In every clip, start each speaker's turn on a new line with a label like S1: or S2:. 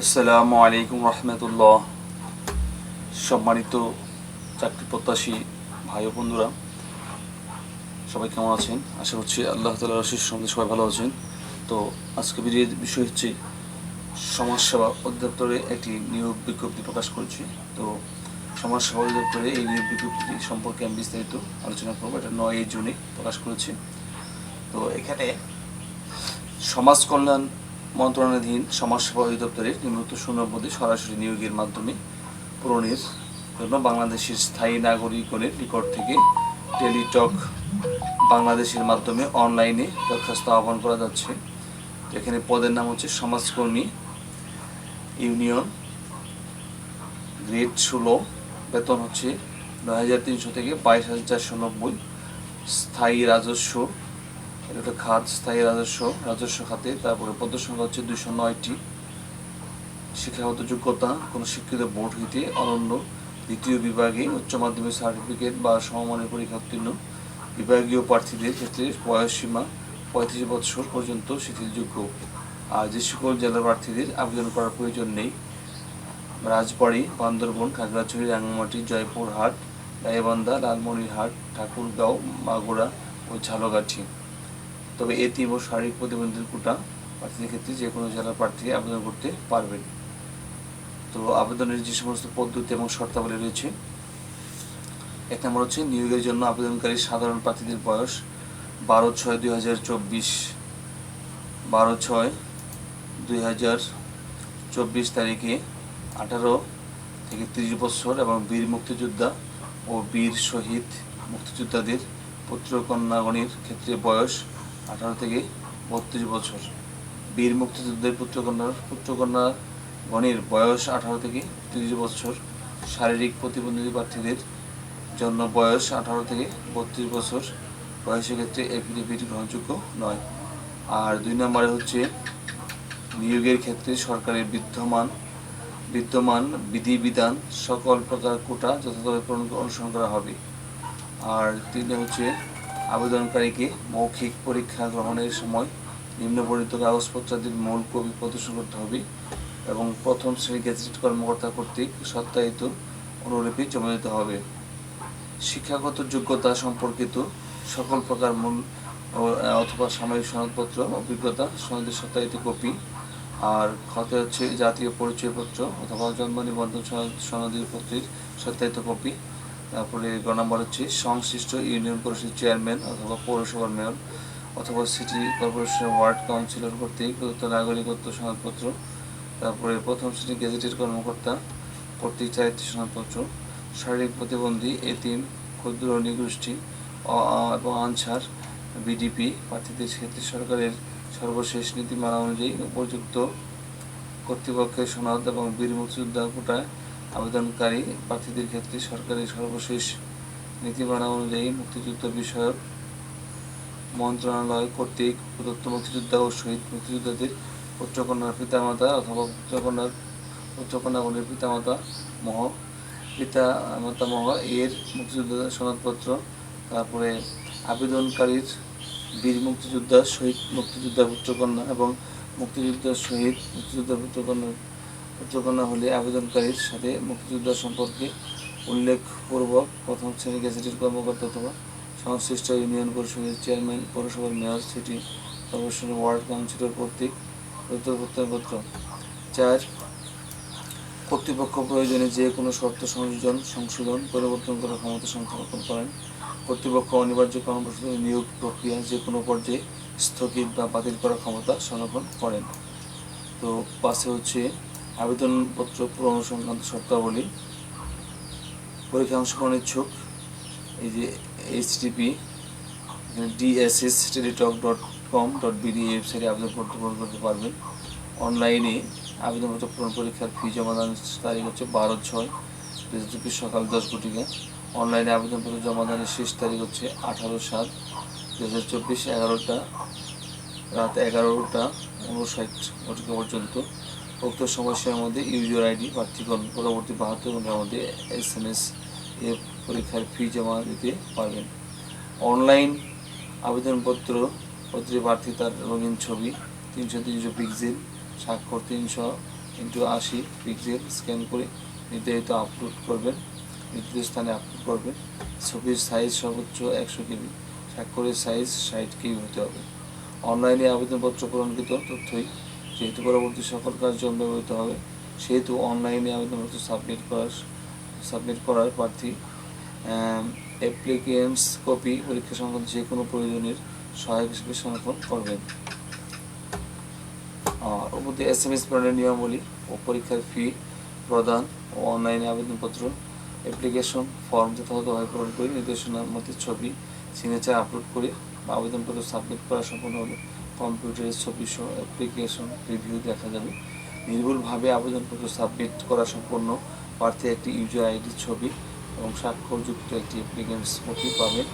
S1: আসসালামু আলাইকুম রহমতুল্লাহ। সম্মানিত চাকরি প্রত্যাশী ভাই বন্ধুরা, সবাই কেমন আছেন? আশা করছি আল্লাহ তালা রশির সঙ্গে সবাই ভালো আছেন। তো আজকে ভিডিওর বিষয় হচ্ছে সমাজসেবা অধিদপ্তরে একটি নিয়োগ বিজ্ঞপ্তি প্রকাশ করছি। তো সমাজসেবা অধিদপ্তরে এই নিয়োগ বিজ্ঞপ্তি সম্পর্কে আমি বিস্তারিত আলোচনা করব। এটা নয় জুনে প্রকাশ করেছি। তো এখানে সমাজ কল্যাণ মন্ত্রণালয়াধীন সমাজসেবা অধিদপ্তরের নিম্নোক্ত শূন্যপদে সরাসরি নিয়োগের মাধ্যমে পূরণের জন্য বাংলাদেশের স্থায়ী নাগরিকগণের নিকট থেকে টেলিটক বাংলাদেশের মাধ্যমে অনলাইনে দরখাস্ত আহ্বান করা যাচ্ছে। এখানে পদের নাম হচ্ছে সমাজকর্মী ইউনিয়ন, গ্রেড ষোলো, বেতন হচ্ছে নয় হাজার তিনশো থেকে বাইশ হাজার চারশো নব্বই, স্থায়ী রাজস্ব এটা একটা খাত স্থায়ী রাজস্ব রাজস্ব খাতে। তারপরে পদ সংখ্যা হচ্ছে দুশো নয়টি। শিক্ষাগত যোগ্যতা, কোনো শিক্ষিত বোর্ড হইতে অনন্য। দ্বিতীয় বিভাগে উচ্চ মাধ্যমিক সার্টিফিকেট বা সমমানের পরীক্ষা উত্তীর্ণ। বিভাগীয় প্রার্থীদের ক্ষেত্রে বয়স সীমা পঁয়ত্রিশ বছর পর্যন্ত শিথিলযোগ্য। আর যে সকল জেলার প্রার্থীদের আবেদন করার প্রয়োজন নেই, রাজবাড়ি, বান্দরবন, খাগড়াছড়ি, রাঙ্গামাটি, জয়পুরহাট গাইবান্ধা লালমনিরহাট, ঠাকুরগাঁও, মাগুরা ও ঝালকাঠি। তবে এতিম ও শারীরিক প্রতিবন্ধীর কোটা প্রার্থীদের ক্ষেত্রে যে কোনো জেলার প্রার্থী আবেদন করতে পারবেন। তো আবেদনের যে সমস্ত পদ্ধতি এবং শর্তাবলী রয়েছে, এক নম্বর হচ্ছে নিয়োগের জন্য আবেদনকারী সাধারণ প্রার্থীদের বয়স বারো ছয় দুই হাজার চব্বিশ। বারো ছয় দুই হাজার চব্বিশ তারিখে আঠারো থেকে তিরিশ বছর এবং বীর মুক্তিযোদ্ধা ও বীর শহীদ মুক্তিযোদ্ধাদের পুত্র কন্যাগণের ক্ষেত্রে বয়স আঠারো থেকে বত্রিশ বছর। বীর মুক্তিযুদ্ধের পুত্রকন্যার পুত্রকন্যা গণের বয়স আঠারো থেকে তিরিশ বছর। শারীরিক প্রতিবন্ধী প্রার্থীদের জন্য বয়স আঠারো থেকে বত্রিশ বছর। বয়সের ক্ষেত্রে এফিডেভিট গ্রহণযোগ্য নয়। আর দুই নম্বরে হচ্ছে নিয়োগের ক্ষেত্রে সরকারের বিদ্যমান বিদ্যমান বিধিবিধান সকল প্রকার কোটা যথাযথভাবে অনুসরণ করা হবে। আর তিনে হচ্ছে আবেদনকারীকে মৌখিক পরীক্ষা গ্রহণের সময় নিম্নবর্ণিত কাগজপত্রাদির মূল কপি প্রদর্শন করতে হবে এবং প্রথম শ্রেণি গেজেটেড কর্মকর্তা কর্তৃক সত্যায়িত অনুলিপি জমা দিতে হবে। শিক্ষাগত যোগ্যতা সম্পর্কিত সকল প্রকার মূল অথবা সাময়িক সনদপত্র, অভিজ্ঞতা, সনদের সত্যায়িত কপি, আর খতে হচ্ছে জাতীয় পরিচয়পত্র অথবা জন্ম নিবন্ধন সনদ- সনদের পত্রের সত্যায়িত কপি তারপরে গ নম্বর হচ্ছে সংশ্লিষ্ট ইউনিয়ন পরিষদের চেয়ারম্যান অথবা পৌরসভার মেয়র অথবা সিটি কর্পোরেশনের ওয়ার্ড কাউন্সিলর কর্তৃক প্রদত্ত নাগরিকত্ব সনদপত্র, তারপরে প্রথম শ্রেণি গেজেটেড কর্মকর্তা কর্তৃক চারিত্রিক সনদপত্র, শারীরিক প্রতিবন্ধী, এতিম, ক্ষুদ্র, নিগোষ্ঠী এবং আনসার, বিডিপি প্রার্থীদের ক্ষেত্রে সরকারের সর্বশেষ নীতিমালা অনুযায়ী উপযুক্ত কর্তৃপক্ষের সনদ এবং বীর মুক্তিযোদ্ধা কোটায় আবেদনকারী প্রার্থীদের ক্ষেত্রে সরকারের সর্বশেষ নীতিমালা অনুযায়ী মুক্তিযুদ্ধ বিষয়ক মন্ত্রণালয় কর্তৃক প্রদত্ত মুক্তিযোদ্ধা ও শহীদ মুক্তিযোদ্ধাদের পুত্রকন্যার পিতামাতা অথবা পুত্রকন্যার পুত্রকন্যাগণের পিতামাতা মহ, পিতা, মাতা মহ এর মুক্তিযোদ্ধা সনদপত্র, তারপরে আবেদনকারীর বীর মুক্তিযোদ্ধা, শহীদ মুক্তিযোদ্ধা পুত্রকন্যা এবং মুক্তিযোদ্ধা শহীদ মুক্তিযোদ্ধা পুত্রকন্যার পুত্রকন্যা হলে আবেদনকারীর সাথে মুক্তিযোদ্ধা সম্পর্কে উল্লেখপূর্বক প্রথম শ্রেণি গেজেটের কর্মকর্তা অথবা সংশ্লিষ্ট ইউনিয়ন পরিষদের চেয়ারম্যান, পৌরসভার মেয়র, সিটি কর্পোরেশনের ওয়ার্ড কাউন্সিলর কর্তৃক প্রত্যয়পত্র চার, কর্তৃপক্ষ প্রয়োজনে যে কোনো শর্ত সংযোজন, সংশোধন, পরিবর্তন করার ক্ষমতা সংরক্ষণ করেন। কর্তৃপক্ষ অনিবার্য কর্মসূচি নিয়োগ প্রক্রিয়া যে কোনো পর্যায়ে স্থগিত বা বাতিল করার ক্ষমতা সংরক্ষণ করেন। তো পাশে হচ্ছে আবেদনপত্র পূরণ সংক্রান্ত শর্তাবলী, পরীক্ষা অংশগ্রহণ ইচ্ছুক, এই যে HTTP DSS Teletalk dot com dot BD ওয়েবসাইটে আবেদনপত্র পূরণ করতে পারবেন। অনলাইনে আবেদনপত্র পূরণ পরীক্ষার ফি জমা দানের তারিখ হচ্ছে বারো ছয় দু হাজার চব্বিশ সকাল দশ ঘটিকা। অনলাইনে আবেদনপত্র জমা দানের শেষ তারিখ হচ্ছে আঠারো সাত দু হাজার চব্বিশ এগারোটা, রাত এগারোটা উনষাট ঘটিকা পর্যন্ত। উক্ত সময়সীমার মধ্যে ইউজার আইডি, প্রার্থীগণ, পরবর্তী বাহাত্তর ঘণ্টার মধ্যে এস এম এস এ পরীক্ষার ফি জমা দিতে পারবেন। অনলাইন আবেদনপত্র, পত্রে প্রার্থী তার রঙিন ছবি, তিনশো তিনশো পিক্সেল, স্বাক্ষর তিনশো ইন্টু আশি পিক্সেল স্ক্যান করে নির্ধারিত আপলোড করবেন, নির্দিষ্ট স্থানে আপলোড করবেন। ছবির সাইজ সর্বোচ্চ একশো কেবি স্বাক্ষরের সাইজ ষাট কেবি হতে হবে। অনলাইনে আবেদনপত্র পূরণকৃত তথ্যই যেহেতু পরবর্তী সকল কাজ জন্য ব্যবহৃত হবে, সেহেতু অনলাইনে আবেদনপত্র সাবমিট করার সাবমিট করার প্রার্থী অ্যাপ্লিকেন্টস কপি পরীক্ষা সংক্রান্ত যে কোনো প্রয়োজনের সহায়ক হিসেবে সংরক্ষণ করবেন। আর মধ্যে এস এম এস প্রেরণের নিয়মাবলী ও পরীক্ষার ফি প্রদান ও অনলাইনে আবেদনপত্র অ্যাপ্লিকেশন ফর্ম যথাযথভাবে পূরণ করে নির্দেশনার মধ্যে ছবি সিগনেচার আপলোড করে আবেদনপত্র সাবমিট করা সম্পূর্ণ হবে। কম্পিউটারের ছবি সহ অ্যাপ্লিকেশন রিভিউ দেখা যাবে। নির্ভুলভাবে আবেদনপত্র সাবমিট করা সম্পন্ন প্রার্থী একটি ইউজার আইডি ছবি এবং স্বাক্ষরযুক্ত একটি অ্যাপ্লিকেন্টস কপি পাবেন।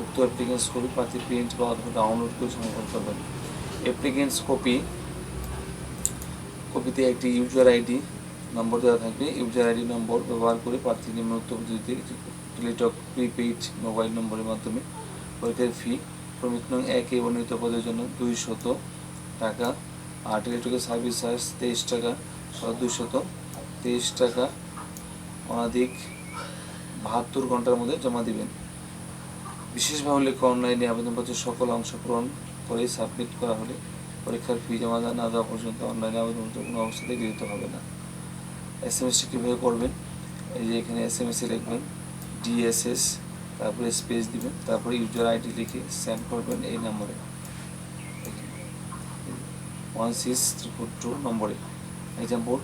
S1: উক্ত অ্যাপ্লিকেন্টস কপি প্রার্থী প্রিন্ট বা অথবা ডাউনলোড করে সংরক্ষণ করবেন। অ্যাপ্লিকেন্টস কপি কপিতে একটি ইউজার আইডি নম্বর দেওয়া থাকবে। ইউজার আইডি নম্বর ব্যবহার করে প্রার্থী নিম্নোক্ত পদ্ধতিতে টেলিটক প্রিপেইড মোবাইল নম্বরের মাধ্যমে পরীক্ষার ফি ক্রমিক নং একে বর্ণিত পদের জন্য দুই শত টাকা। আর টেলিটকের সার্ভিস চার্জ তেইশ টাকা, সহ দুইশত তেইশ টাকা। অনাধিক বাহাত্তর ঘণ্টার মধ্যে জমা দিবেন। বিশেষভাবে উল্লেখ অনলাইনে আবেদনপত্রের সকল অংশগ্রহণ করে সাবমিট করা হলে পরীক্ষার ফি জমা না দেওয়া পর্যন্ত অনলাইনে আবেদনপত্র কোনো অবস্থাতে গৃহীত হবে না। এস এম এসটি কীভাবে করবেন? এই যে এখানে এস এম এসে লিখবেন ডিএসএস তারপরে স্পেস দিবেন, তারপরে ইউজার আইডি লিখে সেন্ড করবেন এই নম্বরে। ওয়ান সিক্স ট্রিপল টু নম্বরে। এক্সাম্পল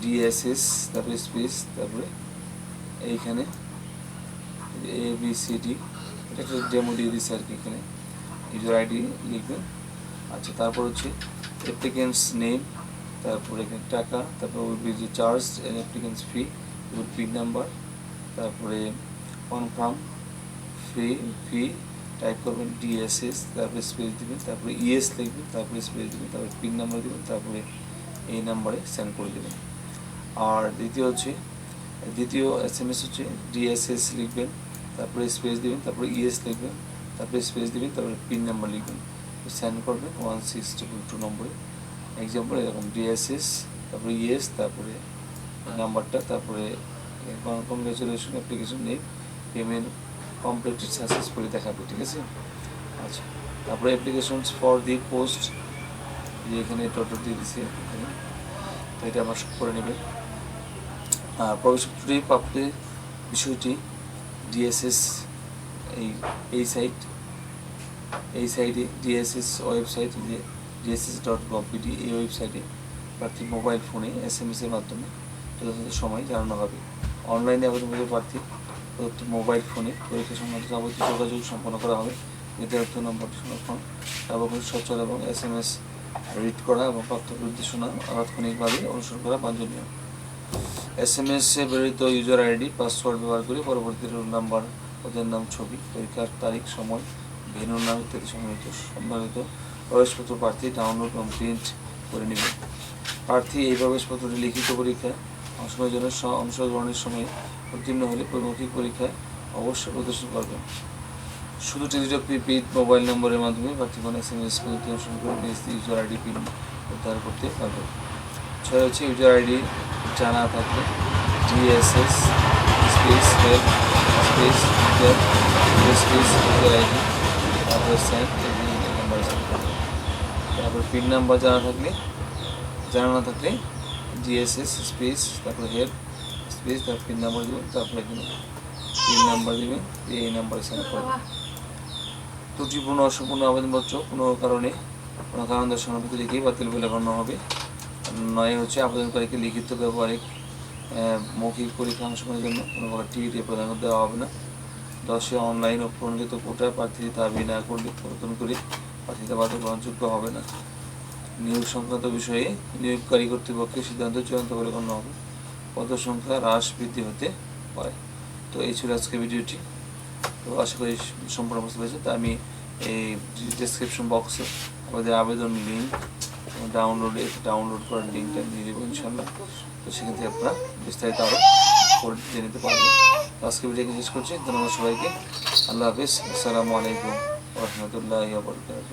S1: ডিএসএস তারপরে স্পেস তারপরে এইখানে এ বি সি ডি এটা একটা ডেমো দিয়ে দিচ্ছে আর কি এখানে। ইউজার আইডি লিখবেন। আচ্ছা তারপর হচ্ছে অ্যাপ্লিকেন্টস নেম তারপরে এখানে টাকা, তারপর will be charge applicants fee will pin number তারপরে কনফার্ম ফি ফি টাইপ করবেন ডিএসএস তারপরে স্পেস দিবেন, তারপরে ইএস লিখবেন, তারপরে স্পেস দিবেন, তারপরে পিন নাম্বার দিবেন, তারপরে এই নাম্বারে সেন্ড করে দেবেন। আর দ্বিতীয় হচ্ছে, দ্বিতীয় এস এম এস হচ্ছে ডিএসএস লিখবেন, তারপরে স্পেস দিবেন, তারপরে ইএস লিখবেন, তারপরে স্পেস দিবেন, তারপরে পিন নাম্বার লিখবেন। সেন্ড করবেন ওয়ান সিক্স ট্রিপল টু নম্বরে এক্সাম্পল এরকম ডিএসএস তারপরে ইএস তারপরে নাম্বারটা তারপরে কংগ্রেচুলেশন অ্যাপ্লিকেশন নেই পেমেন্ট কমপ্লিটেড সাকসেসফুলি দেখাবে, ঠিক আছে? আচ্ছা তারপরে অ্যাপ্লিকেশনস ফর দি পোস্ট যে এখানে টোটো দিয়ে দিচ্ছে এখানে, তো এটা আমার করে নেবে। আর প্রবেশপত্রে প্রাপ্তির বিষয়টি ডিএসএস এই এই সাইট এই সাইটে ডিএসএস ওয়েবসাইট যে ডিএসএস ডট গভবিডি এই ওয়েবসাইটে প্রার্থী মোবাইল ফোনে এস এম এসের মাধ্যমে যথাযথ সময় জানানো হবে। অনলাইনে আবেদনপত্র প্রার্থী প্রদত্ত মোবাইল ফোনে পরীক্ষা সংক্রান্ত যাবতীয় যোগাযোগ সম্পন্ন করা হবে। নির্ধারিত নম্বরটি সংরক্ষণ সর্বক্ষণ সচল এবং এস এম এস রিড করা এবং প্রাপ্ত নির্দেশনা তাৎক্ষণিকভাবে অনুসরণ করা বাঞ্ছনীয়। এস এম এস এ ব্যবহৃত ইউজার আইডি পাসওয়ার্ড ব্যবহার করে পরবর্তী রোল নাম্বার পদের নাম, ছবি, পরীক্ষার তারিখ, সময় ভেন্যুর নাম ইত্যাদি সম্মিলিত সম্মানিত প্রবেশপত্র প্রার্থী ডাউনলোড এবং প্রিন্ট করে নেবেন প্রার্থী এই প্রবেশপত্রটি লিখিত পরীক্ষায় অংশগ্রহণের জন্য অংশগ্রহণের সময় উত্তীর্ণ হলে মৌখিক পরীক্ষায় অবশ্যই প্রদর্শন করবেন। শুধু টেলিটক প্রিপেইড মোবাইল নম্বরের মাধ্যমে প্রার্থীগণ এস এম এস অনুসরণ করে নিজ ইউজার আইডি পিন উদ্ধার করতে পারবেন। ছয় হচ্ছে ইউজার আইডি জানা থাকলে DSS space help space space user ID তারপরে তারপর পিন নাম্বার জানা থাকলে, জানা না থাকলে ডিএসএস স্পেস তারপর হেল্প স্পেস তারপর পিন নাম্বার দেবেন তারপরে এখানে পিন নাম্বার দেবেন এই নাম্বারে সেন্ড করবেন ত্রুটিপূর্ণ অসম্পূর্ণ আবেদনপত্র কোনো কারণে, কোনো কারণ দর্শানোর ভিতরে লিখেই বাতিল বলে গণ্য হবে। নয় হচ্ছে আবেদনকারীকে লিখিত ব্যবহারিক মৌখিক পরীক্ষা অংশগ্রহণের জন্য কোনো প্রকার টিকিট প্রদান দেওয়া হবে না। দশে অনলাইন ও প্রণীত কোটা প্রার্থী দাবি না করলে পরিবর্তন করে প্রার্থীতা বাদ গ্রহণযোগ্য হবে না। নিয়োগ সংক্রান্ত বিষয়ে নিয়োগকারী কর্তৃপক্ষের সিদ্ধান্ত চূড়ান্ত বলে গণ্য হবে। পদ সংখ্যা হ্রাস বৃদ্ধি হতে পারে। তো এই ছিল আজকের ভিডিওটি। তো আশা করি সম্পূর্ণ বুঝতে পেরেছি। তো আমি এই ডিসক্রিপশন বক্সে আমাদের আবেদন লিঙ্ক ডাউনলোড ডাউনলোড করার লিঙ্কটা দিয়ে দেবো ইনশাল্লাহ তো সেখান থেকে আপনারা বিস্তারিত আরও করে জেনে নিতে পারবেন। আজকে ভিডিওকে শেষ করছি। ধন্যবাদ সবাইকে। আল্লাহ হাফিজ। আসসালামু আলাইকুম রহমতুল্লাহ বরকাত